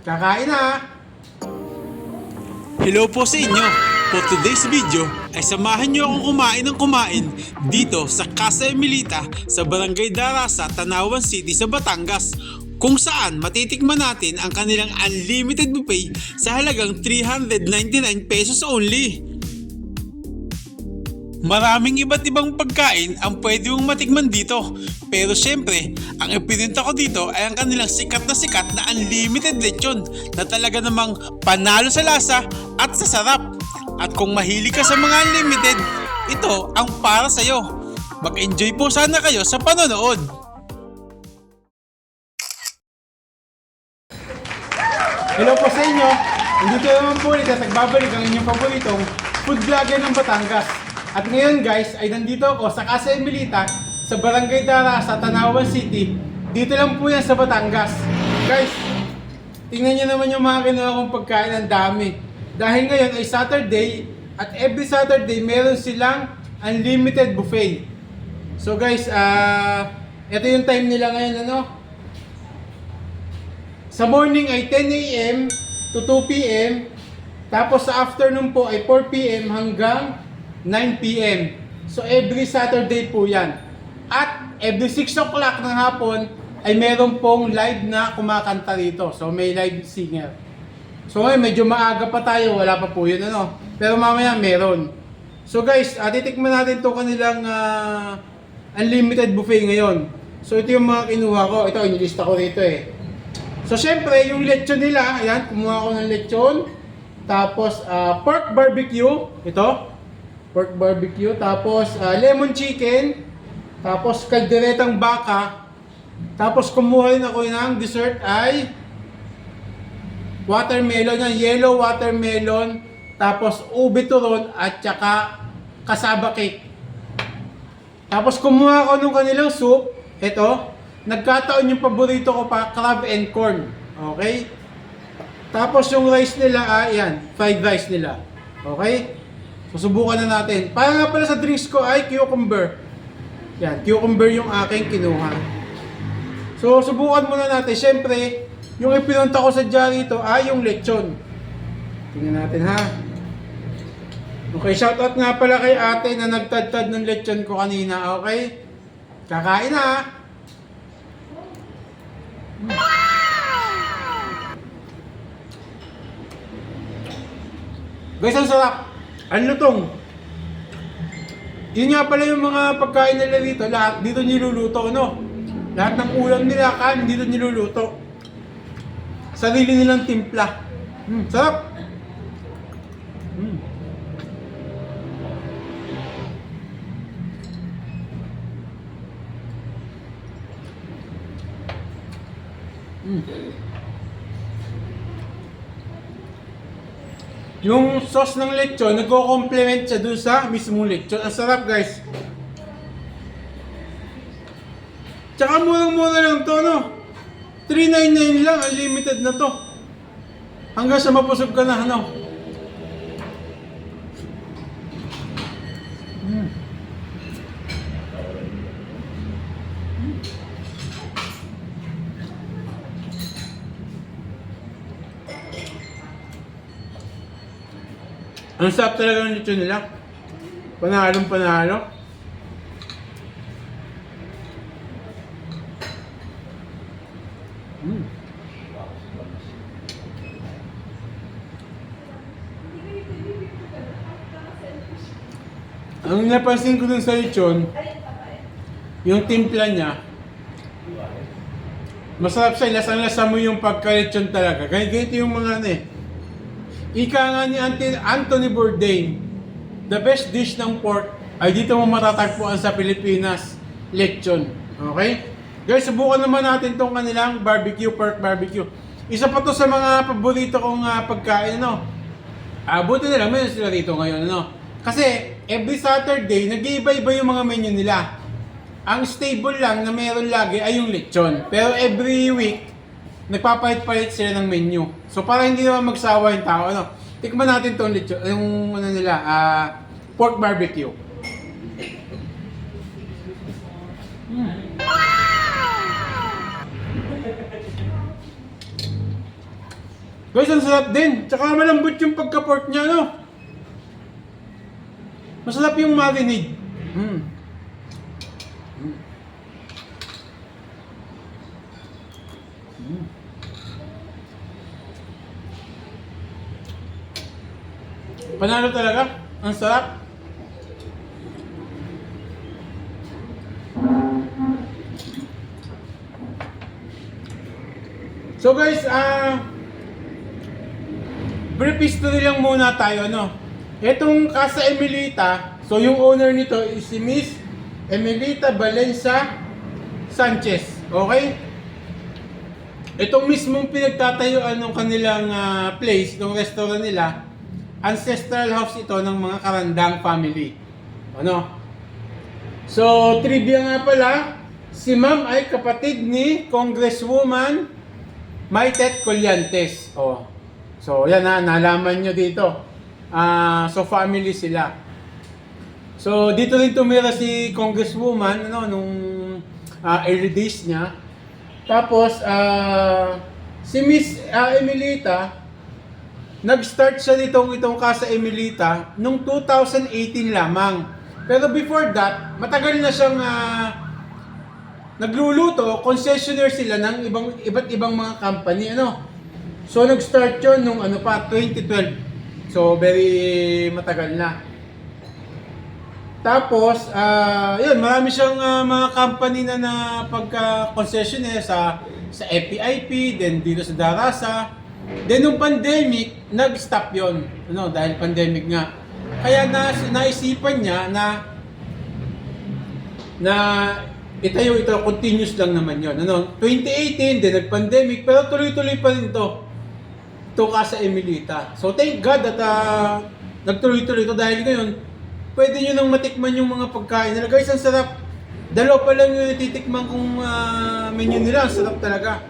Kakain na! Hello po sa inyo! For today's video ay samahan niyo akong kumain ng kumain dito sa Casa Emilita sa Barangay Darasa, Tanawan City sa Batangas kung saan matitikman natin ang kanilang unlimited buffet sa halagang 399 pesos only. Maraming iba't ibang pagkain ang pwede mong matikman dito. Pero syempre, ang ipinunta ko dito ay ang kanilang sikat na sikat na unlimited lechon na talaga namang panalo sa lasa at sa sarap. At kung mahilig ka sa mga unlimited, ito ang para sa'yo. Mag-enjoy po sana kayo sa panonood. Hello po sa inyo! Nandito naman po ulit at nagbabalik ang inyong paboritong food vlogger ng Batangas. At ngayon guys, ay nandito ako sa Casa Emilita sa Barangay Dara sa Tanawan City. Dito lang po yan sa Batangas. Guys, tingnan nyo naman yung mga kinuha kong pagkain. Ang dami. Dahil ngayon ay Saturday at every Saturday meron silang unlimited buffet. So guys, ah ito yung time nila ngayon ano. Sa morning ay 10 a.m. to 2 p.m. Tapos sa afternoon po ay 4 p.m. hanggang 9 p.m. So every Saturday po yan. At every 6 o'clock ng hapon ay meron pong live na kumakanta rito. So may live singer. So ngayon medyo maaga pa tayo, wala pa po yun ano. Pero mamaya meron. So guys, uh, titikman natin to kanilang ah, unlimited buffet ngayon. So ito yung mga kinuha ko. Ito, inilista ko rito eh. So syempre, yung lechon nila, ayan, kumuha ko ng lechon. Tapos ah, pork barbecue, ito. Pork barbecue, tapos ah, lemon chicken, tapos kalderetang baka. Tapos kumuha rin ako ng dessert ay watermelon, yan, yellow watermelon, tapos ube turon at saka kasaba cake. Tapos kumuha ako nung kanilang soup, ito, nagkataon yung paborito ko pa, crab and corn. Okay? Tapos yung rice nila, ah, yan, fried rice nila. Okay? Susubukan na natin. Para nga pala sa drinks ko ay cucumber. Yan, cucumber yung aking kinuha. So, subukan muna natin. Siyempre, yung ipinunta ko sa jar ito ay yung lechon. Tingnan natin ha. Okay, shoutout nga pala kay ate na nagtadtad ng lechon ko kanina, okay? Kakain na ha. Guys, ang sarap. Ang lutong. Yun nga pala yung mga pagkain nila dito, lahat dito niluluto, no? Lahat ng ulam nila, kan dito niluluto. Sarili nilang timpla. Mm, sarap. Yung sauce ng lechon, nagko-complement siya dun sa mismong lechon. Ang sarap guys. Tsaka murang-mura lang to, no? 399 lang, unlimited na to. Hanggang sa mapusog ka na, ano? Ang sarap talaga ng lechon nila. Panalong panalo. Mm. Ang napansin ko dun sa lechon, yung timpla niya, masarap siya, lasang-lasa mo yung pagka-lechon talaga. Ganito yung mga ano eh. Ika nga ni Anthony Bourdain, the best dish ng pork ay dito mo matatagpuan sa Pilipinas, lechon. Okay? Guys, subukan naman natin tong kanilang barbecue, pork barbecue. Isa pa to sa mga paborito kong ah, pagkain, ano? Ah, buti na lang, meron sila rito ngayon, ano? Kasi, every Saturday, nag-iiba-iba yung mga menu nila. Ang stable lang na meron lagi ay yung lechon. Pero every week, nagpapalit-palit sila ng menu. So para hindi naman magsawa yung tao, ano, tikman natin tong lechon, yung ano nila, ah, pork barbecue. Mm. Guys, ang sarap din. Tsaka malambot yung pagka-pork niya, no? Masarap yung marinade. Mm. Panalo talaga. Ang sarap. So guys, ah brief history lang muna tayo, no? Itong Casa Emilita, so yung owner nito is si Miss Emilita Valencia Sanchez. Okay? Itong mismong pinagtatayuan ng kanilang ah, place, ng restaurant nila, ancestral house ito ng mga Karandang family. Ano? So, trivia nga pala, si ma'am ay kapatid ni Congresswoman Maitet Colyantes. Oh. So, yan na, nalaman nyo dito. Ah, so, family sila. So, dito rin tumira si Congresswoman, ano, nung ah, early days niya. Tapos, ah, si Miss ah, Emilita, nag-start siya nitong itong Casa Emilita nung 2018 lamang. Pero before that, matagal na siyang ah, nagluluto, concessionaire sila ng ibang iba't ibang mga company, ano. So nag-start 'yon nung ano pa 2012. So very matagal na. Tapos, ah, yun, marami siyang ah, mga company na na pagka-concessionaire sa sa FPIP, then dito sa Darasa. Then nung pandemic, nag-stop yon ano, dahil pandemic nga. Kaya na, naisipan niya na na itayo ito, continuous lang naman yon Ano, 2018, then nag-pandemic, pero tuloy-tuloy pa rin to. Ito ka sa Emilita. So thank God that ah, nagtuloy-tuloy ito dahil ngayon, pwede nyo nang matikman yung mga pagkain nila. Guys, ang sarap. Dalawa pa lang yung natitikman kong ah, menu nila. Ang sarap talaga.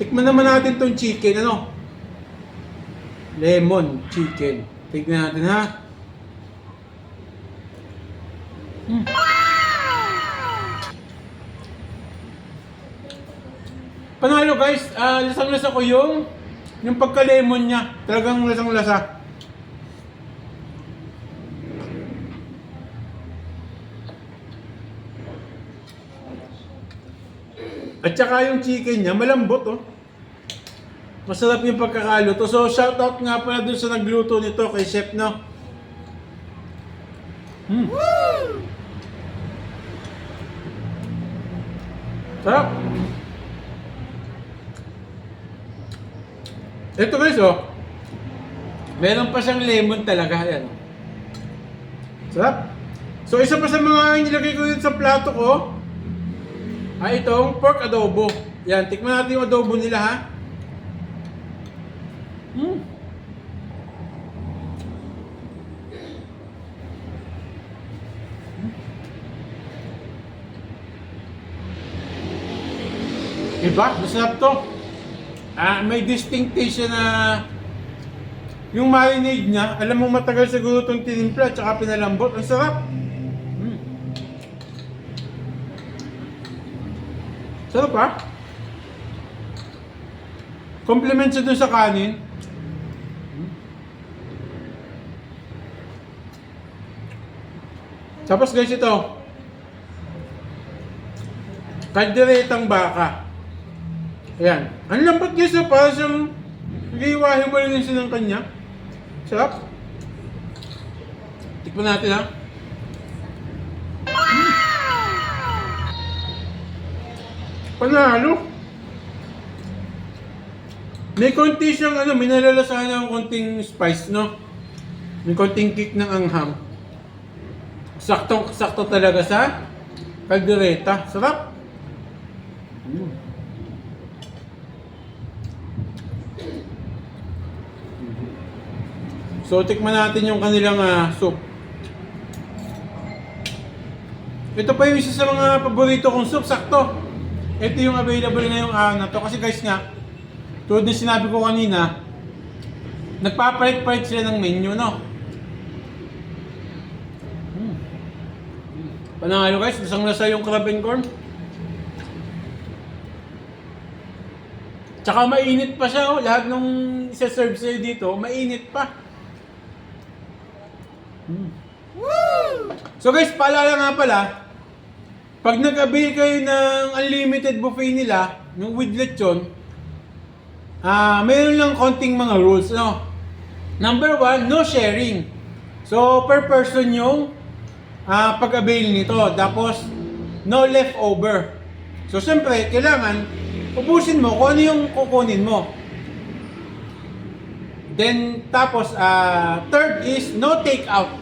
Tikman naman natin tong chicken, ano? Lemon chicken. Tignan natin ha. Mm. Panalo guys, ah lasang-lasa ko yung yung pagka-lemon niya. Talagang lasang-lasa. At saka yung chicken niya, malambot oh. Masarap yung pagkakaluto. So shoutout nga pala dun sa nagluto nito kay Chef no. Hmm. Sarap. Ito guys oh. Meron pa siyang lemon talaga. Ayan. Sarap. So isa pa sa mga nilagay ko dito sa plato ko ay itong pork adobo. Yan, tikman natin yung adobo nila ha. Mm. Diba? Masarap to. Ah, may distinct taste siya na yung marinade niya, alam mo matagal siguro itong tinimpla at saka pinalambot. Ang sarap. Sarap ha? Compliment siya dun sa kanin. Tapos guys ito. Kalderetang baka. Ayan. Ang lambot guys oh, para siyang Hiwahin mo lang yung sinang kanya. Sarap. Tikman natin ha. Panalo. May konti siyang ano, may nalalasahan ng konting spice, no? May konting kick ng angham. Sakto, sakto talaga sa kaldereta. Sarap. Mm. So, tikman natin yung kanilang ah, soup. Ito pa yung isa sa mga paborito kong soup, sakto. Ito yung available ngayong araw na to. Kasi guys nga, tulad ng sinabi ko kanina, nagpapalit-palit sila ng menu, no? Hmm. Panangalo guys, lasang lasa yung crab and corn. Tsaka mainit pa siya, oh. lahat nung isa-serve sa'yo dito, mainit pa. Mm. So guys, paalala nga pala, pag nag-avail kayo ng unlimited buffet nila, yung with lechon, ah mayroon lang konting mga rules, no? Number one, no sharing. So, per person yung ah pag-avail nito. Tapos, no leftover. So, siyempre, kailangan ubusin mo kung ano yung kukunin mo. Then, tapos, ah third is no take out.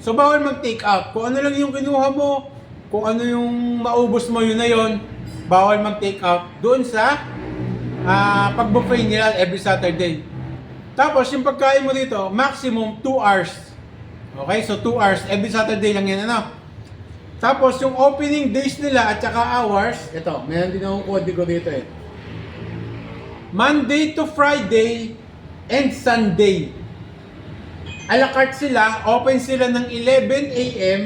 So, bawal mag-take out. Kung ano lang yung kinuha mo, kung ano yung maubos mo, yun na yun, bawal mag-take out. Doon sa ah pag-buffet nila every Saturday. Tapos, yung pagkain mo dito, maximum 2 hours. Okay, so 2 hours. Every Saturday lang yan, ano? Tapos, yung opening days nila at saka hours, ito, meron din akong kodigo dito eh. Monday to Friday and Sunday. A la carte sila, open sila ng 11 a.m.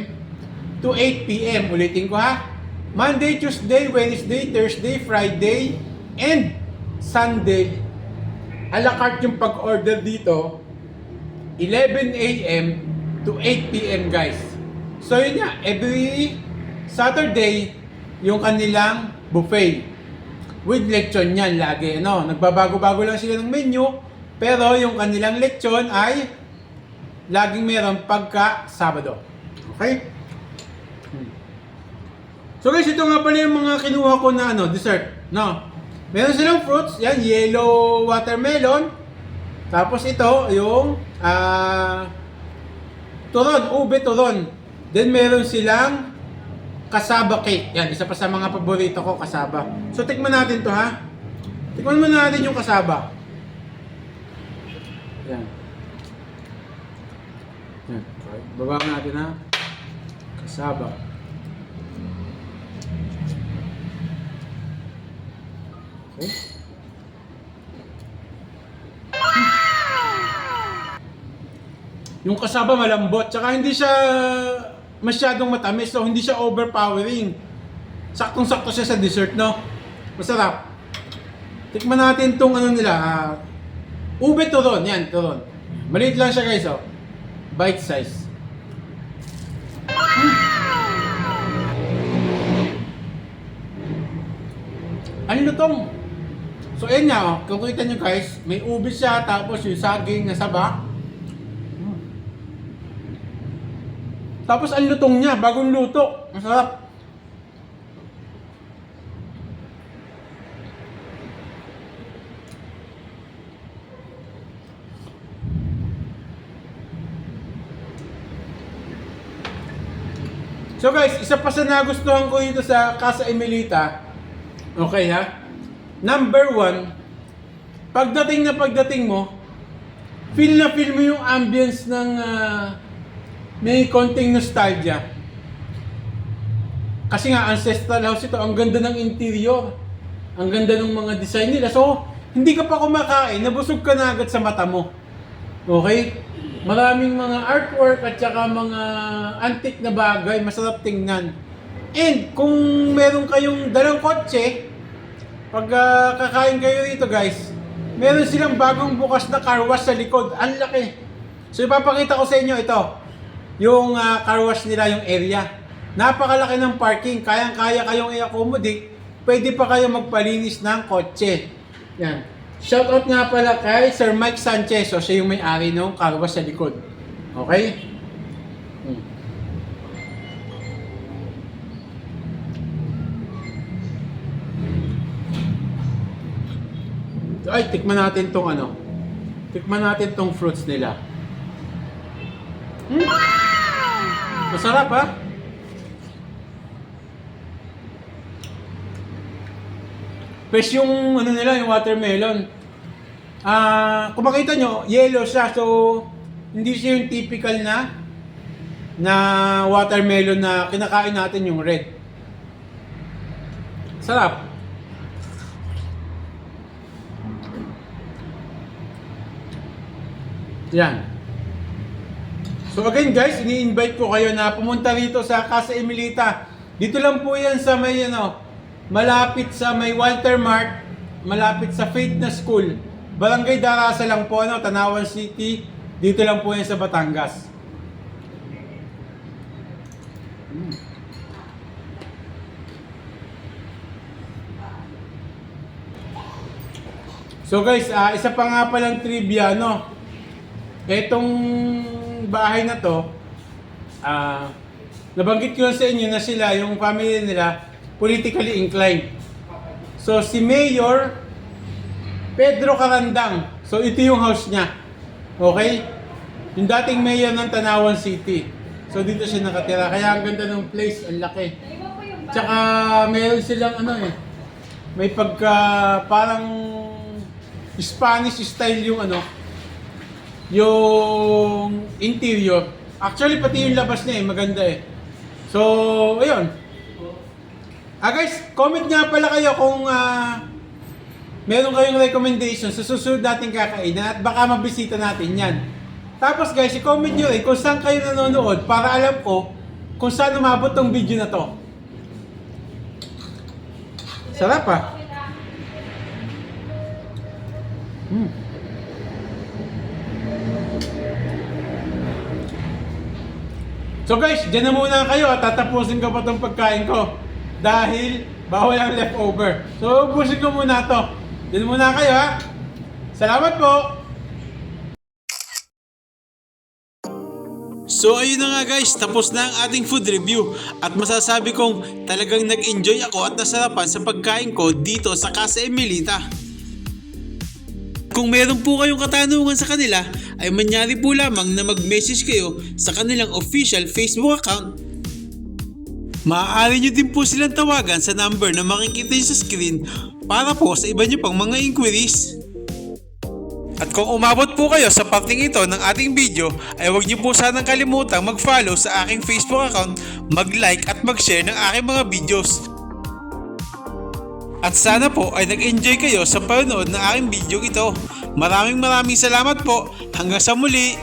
to 8 p.m. Ulitin ko ha. Monday, Tuesday, Wednesday, Thursday, Friday, and Sunday. A la carte yung pag-order dito, 11 a.m. to 8 p.m. guys. So yun nga, every Saturday, yung kanilang buffet. With lechon yan lagi. Ano, nagbabago-bago lang sila ng menu, pero yung kanilang lechon ay laging meron pagka Sabado. Okay? So guys, ito nga pala yung mga kinuha ko na ano, dessert. No? Meron silang fruits, yan, yellow watermelon. Tapos ito, yung ah turon, ube turon. Then meron silang kasaba cake. Yan, isa pa sa mga paborito ko, kasaba. So tikman natin to ha. Tikman muna natin yung kasaba. Yan. Yan. Baba natin ha. Kasaba. Okay. Yung kasaba malambot, tsaka hindi siya masyadong matamis, so hindi siya overpowering. Saktong-sakto siya sa dessert, no? Masarap. Tikman natin tong ano nila, ah, ube turon, yan, turon. Maliit lang siya guys, oh. Bite size. Hmm. Ano lutong? So, ayan nga, oh. Kung kita nyo guys, may ube siya, tapos yung saging na saba. Tapos ang lutong niya, bagong luto. Masarap. So guys, isa pa sa nagustuhan ko dito sa Casa Emilita. Okay ha? Number one, pagdating na pagdating mo, feel na feel mo yung ambience ng ah, may konting nostalgia. Kasi nga ancestral house ito, ang ganda ng interior. Ang ganda ng mga design nila. So, hindi ka pa kumakain, nabusog ka na agad sa mata mo. Okay? Maraming mga artwork at saka mga antique na bagay, masarap tingnan. And kung meron kayong dalang kotse, pag ah, kakain kayo rito guys, meron silang bagong bukas na car wash sa likod. Ang laki. So ipapakita ko sa inyo ito. Yung ah, car wash nila, yung area. Napakalaki ng parking. Kayang-kaya kayong i-accommodate. Pwede pa kayo magpalinis ng kotse. Yan. Shoutout nga pala kay Sir Mike Sanchez. So siya yung may-ari ng car wash sa likod. Okay? Ay, tikman natin tong ano. Tikman natin tong fruits nila. Hmm? Masarap ha? Fresh yung ano nila, yung watermelon. Ah, kung makita nyo, yellow siya. So, hindi siya yung typical na na watermelon na kinakain natin yung red. Sarap. Yan. So again guys, ini-invite ko kayo na pumunta rito sa Casa Emilita. Dito lang po yan sa may ano, malapit sa may Walter Mart malapit sa Faith na School. Barangay Darasa lang po, ano, Tanawan City. Dito lang po yan sa Batangas. So guys, ah, isa pa nga palang trivia, no? Etong bahay na to, ah, nabanggit ko sa inyo na sila, yung family nila, politically inclined. So si Mayor Pedro Carandang, so ito yung house niya. Okay? Yung dating mayor ng Tanawan City. So dito siya nakatira. Kaya ang ganda ng place, ang laki. Tsaka meron silang ano eh, may pagka parang Spanish style yung ano, yung interior. Actually, pati yung labas niya eh, maganda eh. So, ayun. Ah guys, comment nga pala kayo kung ah, meron kayong recommendation sa susunod nating kakainan at baka mabisita natin yan. Tapos guys, i-comment nyo rin kung saan kayo nanonood para alam ko kung saan umabot tong video na to. Sarap ah. Mm. So guys, dyan na muna kayo at tatapusin ko pa itong pagkain ko. Dahil bawal ang leftover. So ubusin ko muna to. Dyan muna kayo ha. Salamat po! So ayun na nga guys, tapos na ang ating food review at masasabi kong talagang nag-enjoy ako at nasarapan sa pagkain ko dito sa Casa Emilita. Kung meron po kayong katanungan sa kanila, ay manyari po lamang na mag-message kayo sa kanilang official Facebook account. Maaari nyo din po silang tawagan sa number na makikita nyo sa screen para po sa iba nyo pang mga inquiries. At kung umabot po kayo sa parting ito ng ating video, ay huwag niyo po sanang kalimutang mag-follow sa aking Facebook account, mag-like at mag-share ng aking mga videos. At sana po ay nag-enjoy kayo sa panonood ng aking video ito. Maraming maraming salamat po. Hanggang sa muli.